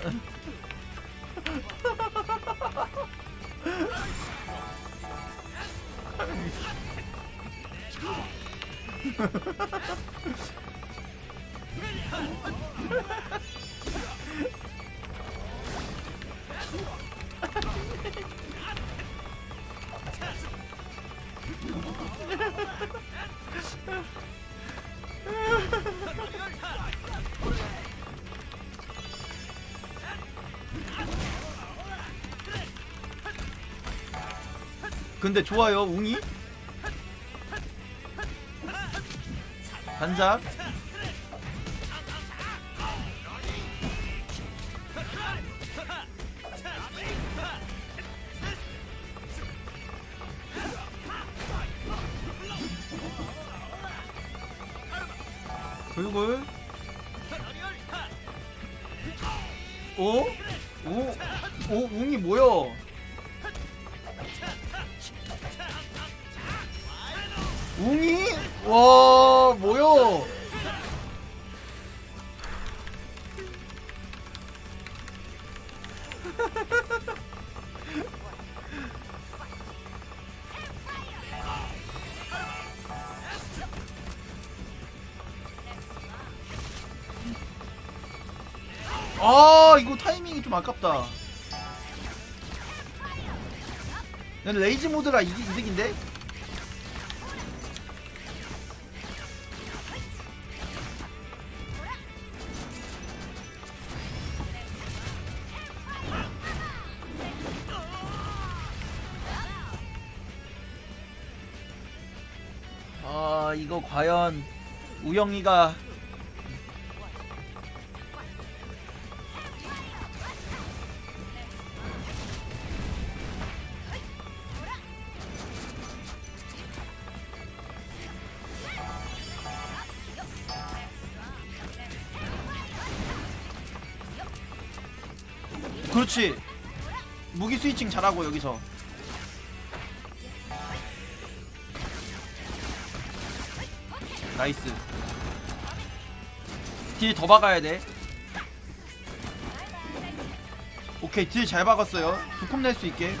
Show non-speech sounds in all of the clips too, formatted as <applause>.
Ha ha ha! 근데 좋아요 웅이 반작 골골 오? 오? 오 웅이 뭐야 와 뭐야 아 이거 타이밍이 좀 아깝다 난 레이지 모드라 이게 이득인데? 아 이거 과연 우영이가 그렇지. 무기 스위칭 잘하고 여기서 나이스. 딜 더 박아야 돼. 오케이 딜 잘 박았어요. 두컵 낼수 있게.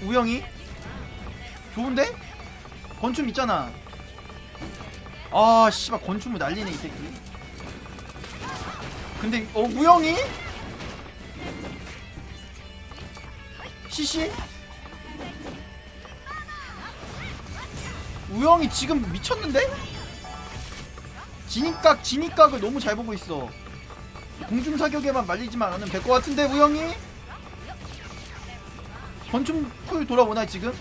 우영이? 좋은데? 건춤 있잖아. 아 씨발 건춤을 날리네 이 새끼. 근데 어 우영이? 시시? 우영이 지금 미쳤는데? 진입각 진입각을 너무 잘 보고 있어 공중 사격에만 말리지만 않으면 될 것 같은데 우영이? 건춤 풀 돌아오나 지금?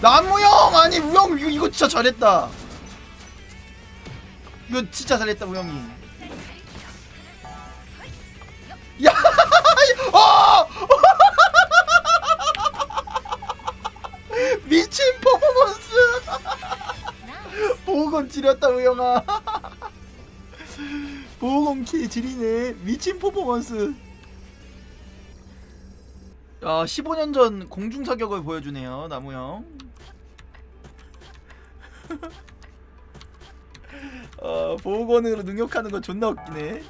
남우영 아니 우영 이거, 이거 진짜 잘했다 이거 진짜 잘했다 우영이 야! <laughs> 어! 보호검 지렸다 우영아. <laughs> 보호검 키 지리네. 미친 퍼포먼스. 야 15년 전 공중사격을 보여주네요 나무형. <laughs> 어, 보호건으로 능력하는 거 존나 웃기네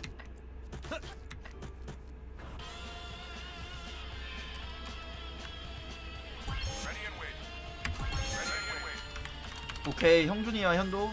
오케이 형준이와 현도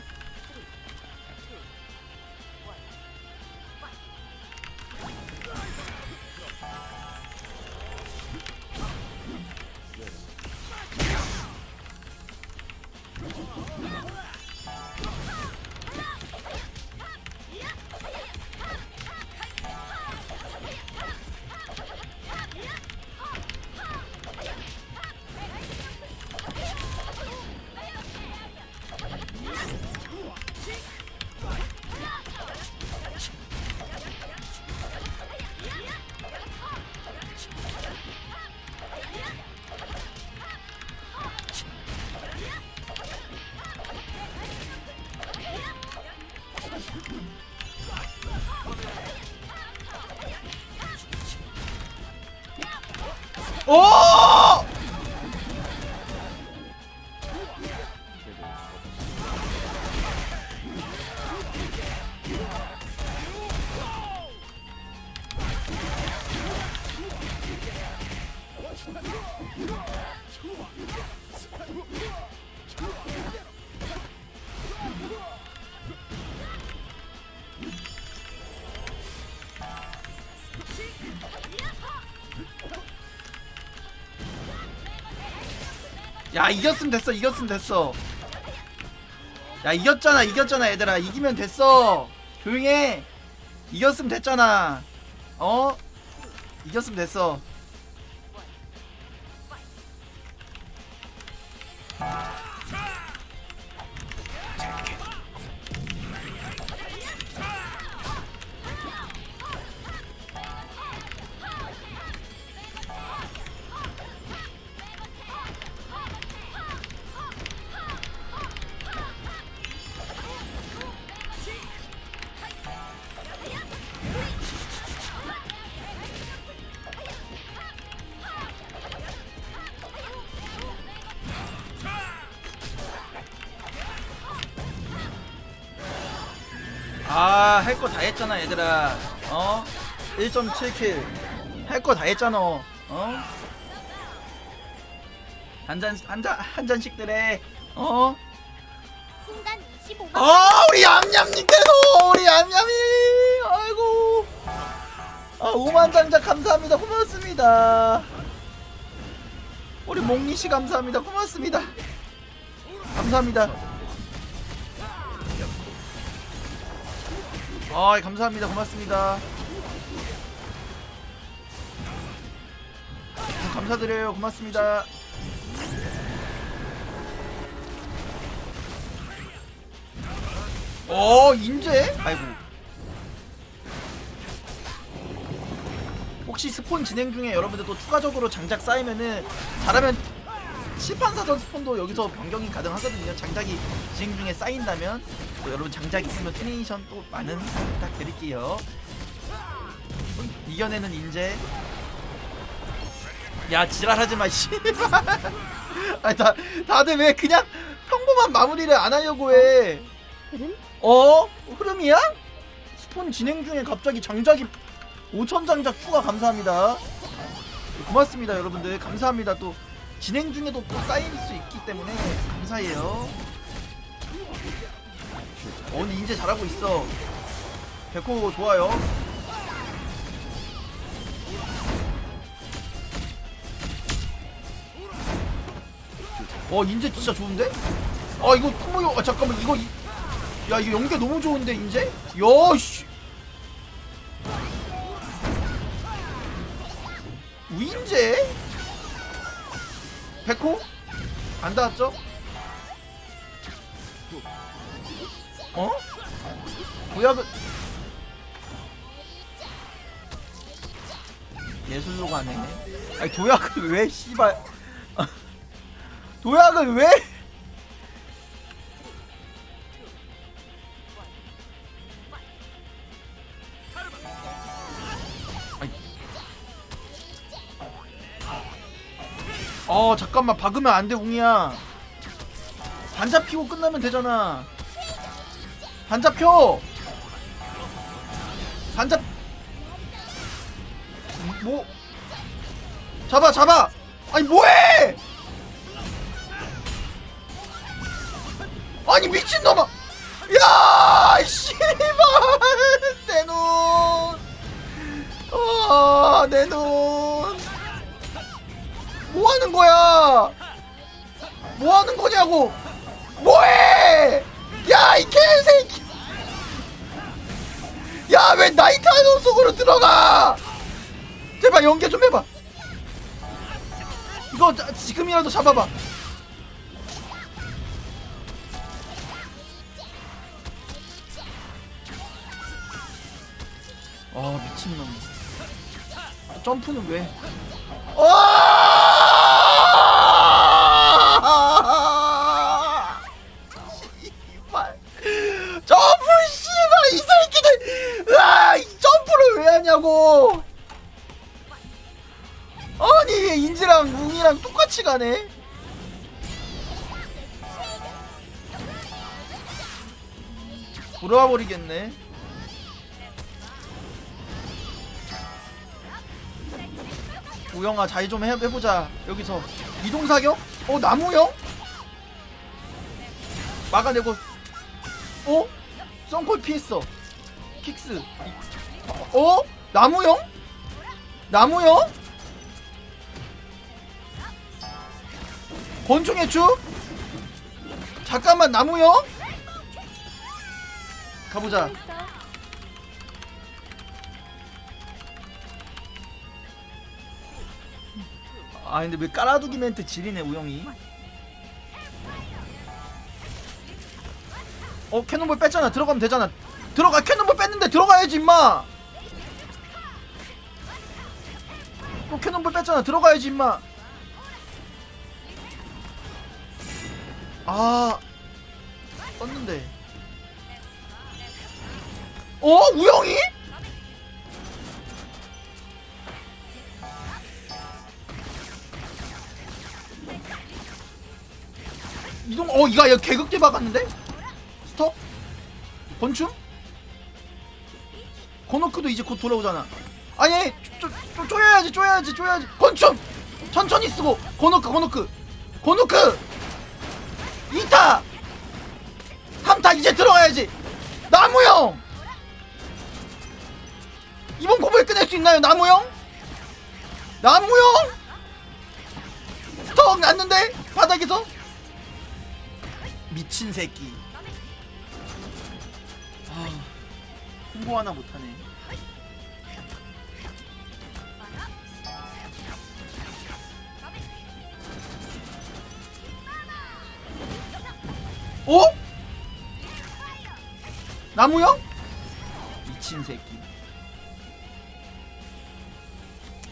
야 이겼으면 됐어 이겼으면 됐어. 야 이겼잖아 이겼잖아 얘들아. 이기면 됐어. 조용해. 이겼으면 됐잖아. 어? 이겼으면 됐어 아 할 거 다 했잖아 얘들아. 어? 1.7킬. 할 거 다 했잖아 어? 한 잔 한 잔 한 잔씩들 해어? 순간 25만 아 우리 얌얌님께서 우리 얌얌이. 아이고. 아 5만 장작 감사합니다. 고맙습니다. 우리 몽니씨 감사합니다. 고맙습니다. 감사합니다 아 감사합니다. 고맙습니다. 감사드려요. 고맙습니다. 어 인제? 아이고. 혹시 스폰 진행 중에 여러분들 또 추가적으로 장작 쌓이면은 잘하면 시판사 전 스폰도 여기서 변경이 가능하거든요 장작이 진행 중에 쌓인다면 또 여러분 장작 있으면 투네이션 또 많은 부탁드릴게요 이겨내는 인재 야 지랄하지 마 씨발 <laughs> 아니 다, 다들 왜 그냥 평범한 마무리를 안 하려고 해? 어? 흐름이야? 스폰 진행 중에 갑자기 장작이 5천 장작 추가 감사합니다. 고맙습니다 여러분들 감사합니다 또 진행 중에도 또 쌓일 수 있기 때문에 감사해요. 어 근데 인제 잘하고 있어. 백호 좋아요. 어 인제 진짜 좋은데? 아 이거 통모요 아 잠깐만 이거 이- 야 이거 연계 너무 좋은데 인제? 야 씨 우인제? 백호? 안 닿았죠? 어? 도약은 예술로 가네 아니 도약을 왜 씨발 <laughs> 도약을 왜 어 잠깐만. 박으면 안 돼 웅이야. 반 잡히고 끝나면 되잖아. 반 잡혀 반 잡... 뭐? 잡아 잡아! 아니 뭐해! 아니 미친놈아! 야 씨발! <laughs> 내눈! 아, 내눈 뭐 하는 거야? 뭐 하는 거냐고? 뭐해? 야, 이 개새끼! 야, 왜 나이트 아이돌 속으로 들어가? 제발 연계 좀 해봐. 이거 자- 지금이라도 잡아봐. 아, 미친놈. 점프는 왜? 아! 아니 인지랑 웅이랑 똑같이 가네 돌아와 버리겠네 우영아 자리 좀 해, 해보자 여기서 이동사격? 어 나무형? 막아내고 어? 썬콜 피했어 킥스 어? 나무형? 나무형? 권총의 축 잠깐만 나무요? 가보자. 아 근데 왜 깔아두기 멘트 지리네 우영이? 어 캐논볼 뺐잖아. 들어가면 되잖아. 들어가 캐논볼 뺐는데 들어가야지 임마! 또 캐논볼 뺐잖아. 들어가야지 임마 아. 썼는데. 어? 우영이? 이동 어 이거 야 개극대 박았는데? 스톱? 권춤 고노크도 이제 곧 돌아오잖아. 아니 쪼, 쪼, 쪼여야지 쪼여야지 쪼여야지. 권춤 천천히 쓰고. 고노크 고노크. 고노크 2타! 3타 이제 들어가야지. 나무형! 이번 고백 끝낼 수 있나요 나무형? 나무형? 스톱 났는데? 바닥에서? 미친 새끼. 아, 홍보 하나 못하네. 어? 나무형? 미친 새끼.